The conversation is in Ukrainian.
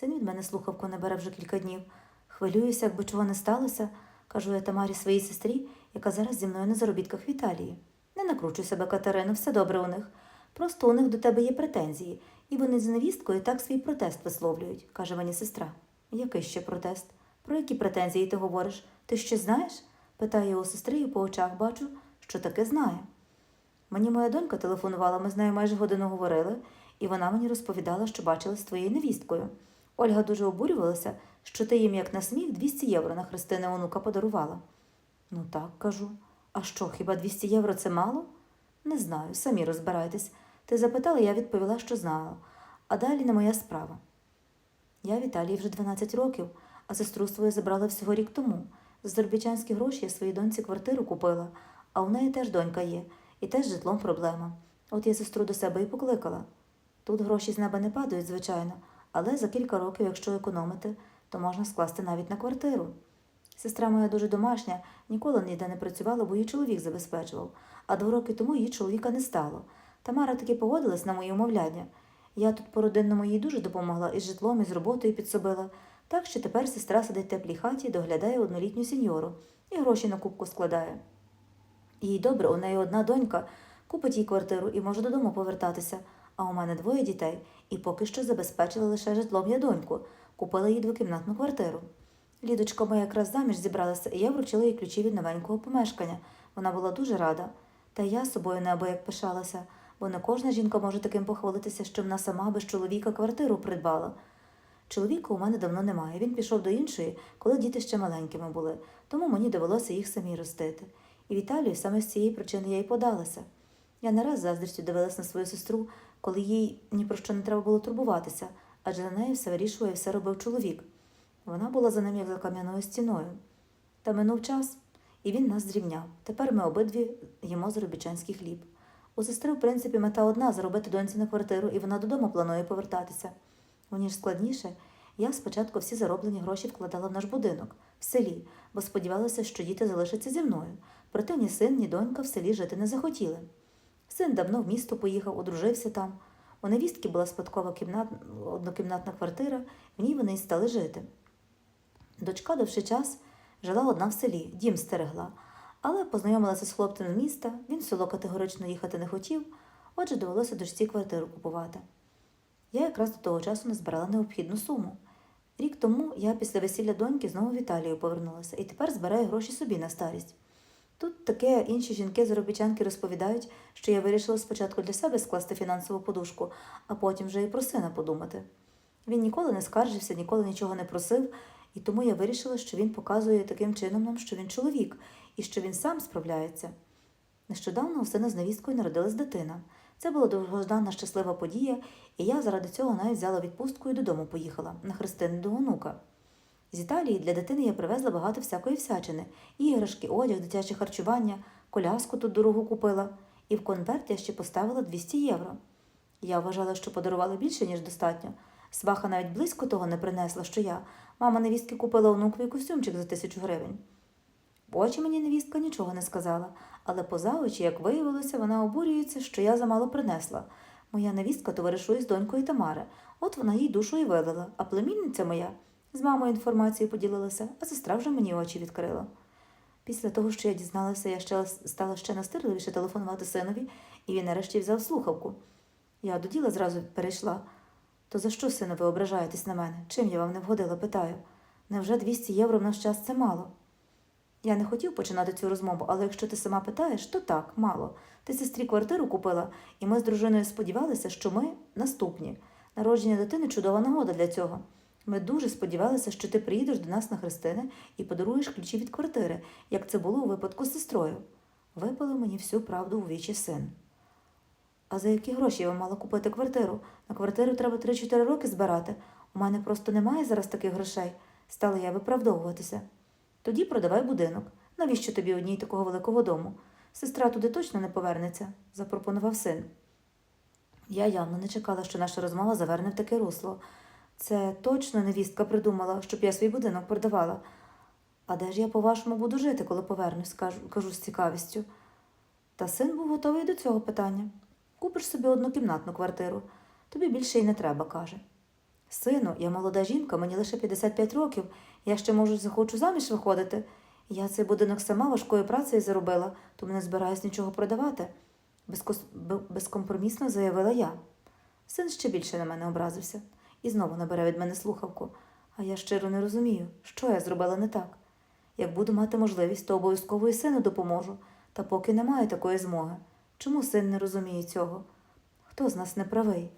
Син від мене слухавку не бере вже кілька днів. Хвилююся, якби чого не сталося, кажу я Тамарі своїй сестрі, яка зараз зі мною на заробітках в Італії. Не накручуй себе, Катерино, все добре у них. Просто у них до тебе є претензії, і вони з невісткою так свій протест висловлюють, каже мені сестра. Який ще протест? Про які претензії ти говориш? Ти ще знаєш? питає у сестри і по очах бачу, що таке знає. Мені моя донька телефонувала, ми з нею майже годину говорили, і вона мені розповідала, що бачила з твоєю невісткою. Ольга дуже обурювалася, що ти їм, як на сміх, 200 євро на Христини онука подарувала. Ну так, кажу. А що, хіба 200 євро це мало? Не знаю, самі розбирайтесь. Ти запитала, я відповіла, що знала. А далі не моя справа. Я в Італії вже 12 років, а сестру свою забрала всього рік тому. За заробітчанські гроші я своїй доньці квартиру купила, а у неї теж донька є, і теж з житлом проблема. От я сестру до себе і покликала. Тут гроші з неба не падають, звичайно, але за кілька років, якщо економити, то можна скласти навіть на квартиру. Сестра моя дуже домашня, ніколи ніде не працювала, бо її чоловік забезпечував, а два роки тому її чоловіка не стало. Тамара таки погодилась на мої умовляння. Я тут по родинному їй дуже допомогла і з житлом, і з роботою підсобила. Так що тепер сестра сидить в теплій хаті доглядає однолітню сеньору і гроші на кубку складає. Їй добре, у неї одна донька, купить їй квартиру і може додому повертатися. А у мене двоє дітей, і поки що забезпечили лише житлом я доньку, купила їй двокімнатну квартиру. Лідочка моя якраз заміж зібралася, і я вручила їй ключі від новенького помешкання. Вона була дуже рада. Та я собою неабияк пишалася, бо не кожна жінка може таким похвалитися, що вона сама без чоловіка квартиру придбала. Чоловіка у мене давно немає. Він пішов до іншої, коли діти ще маленькими були, тому мені довелося їх самі ростити. І в Італію саме з цієї причини я й подалася. Я не раз заздрістю дивилась на свою сестру, коли їй ні про що не треба було турбуватися, адже за нею все вирішував і все робив чоловік. Вона була за ним як за кам'яною стіною. Та минув час, і він нас зрівняв. Тепер ми обидві їмо заробітчанський хліб. У сестри, в принципі, мета одна заробити доньці на квартиру, і вона додому планує повертатися. Мені ж складніше, я спочатку всі зароблені гроші вкладала в наш будинок, в селі, бо сподівалася, що діти залишаться зі мною. Проте ні син, ні донька в селі жити не захотіли. Син давно в місто поїхав, одружився там. У невістки була спадкова кімнат... однокімнатна квартира, в ній вони й стали жити. Дочка довший час жила одна в селі, дім стерегла, але познайомилася з хлопцем міста, він в село категорично їхати не хотів, отже, довелося дочці квартиру купувати. Я якраз до того часу назбирала необхідну суму. Рік тому я після весілля доньки знову в Італію повернулася і тепер збираю гроші собі на старість. Тут таке інші жінки заробітчанки розповідають, що я вирішила спочатку для себе скласти фінансову подушку, а потім вже і про сина подумати. Він ніколи не скаржився, ніколи нічого не просив, і тому я вирішила, що він показує таким чином нам, що він чоловік і що він сам справляється. Нещодавно у сина з невісткою народилась дитина. Це була довгождана щаслива подія, і я заради цього навіть взяла відпустку і додому поїхала на хрестини до онука. З Італії для дитини я привезла багато всякої всячини іграшки, одяг, дитяче харчування, коляску тут дорогу купила, і в конверт я ще поставила 200 євро. Я вважала, що подарувала більше, ніж достатньо. Сваха навіть близько того не принесла, що я. Мама невістки купила онукові костюмчик за тисячу гривень. Очі мені невістка нічого не сказала, але поза очі, як виявилося, вона обурюється, що я замало принесла. Моя невістка товаришує з донькою Тамари. От вона їй душу і вилила, а племінниця моя з мамою інформацією поділилася, а сестра вже мені очі відкрила. Після того, що я дізналася, я ще стала ще настирливіше телефонувати синові, і він нарешті взяв слухавку. Я до діла зразу перейшла. То за що, сину, ви ображаєтесь на мене? Чим я вам не вгодила, питаю. Невже 200 євро в наш час це мало? Я не хотів починати цю розмову, але якщо ти сама питаєш, то так, мало. Ти сестрі квартиру купила, і ми з дружиною сподівалися, що ми наступні. Народження дитини чудова нагода для цього. Ми дуже сподівалися, що ти приїдеш до нас на Христини і подаруєш ключі від квартири, як це було у випадку з сестрою. Випалив мені всю правду у вічі син. А за які гроші я мала купити квартиру? На квартиру треба 3-4 роки збирати. У мене просто немає зараз таких грошей, стала я виправдовуватися. Тоді продавай будинок. Навіщо тобі одній такого великого дому? Сестра туди точно не повернеться, запропонував син. Я явно не чекала, що наша розмова заверне в таке русло. Це точно невістка придумала, щоб я свій будинок продавала. А де ж я, по-вашому, буду жити, коли повернусь, кажу, кажу з цікавістю. Та син був готовий до цього питання. Купиш собі однокімнатну квартиру, тобі більше й не треба, каже. Сину, я молода жінка, мені лише 55 років, я ще можу захочу заміж виходити. Я цей будинок сама важкою працею заробила, тому не збираюсь нічого продавати, Безкос... безкомпромісно заявила я. Син ще більше на мене образився і знову набере від мене слухавку. А я щиро не розумію, що я зробила не так. Як буду мати можливість, то обов'язково і сину допоможу, та поки не маю такої змоги. Чому син не розуміє цього? Хто з нас не правий?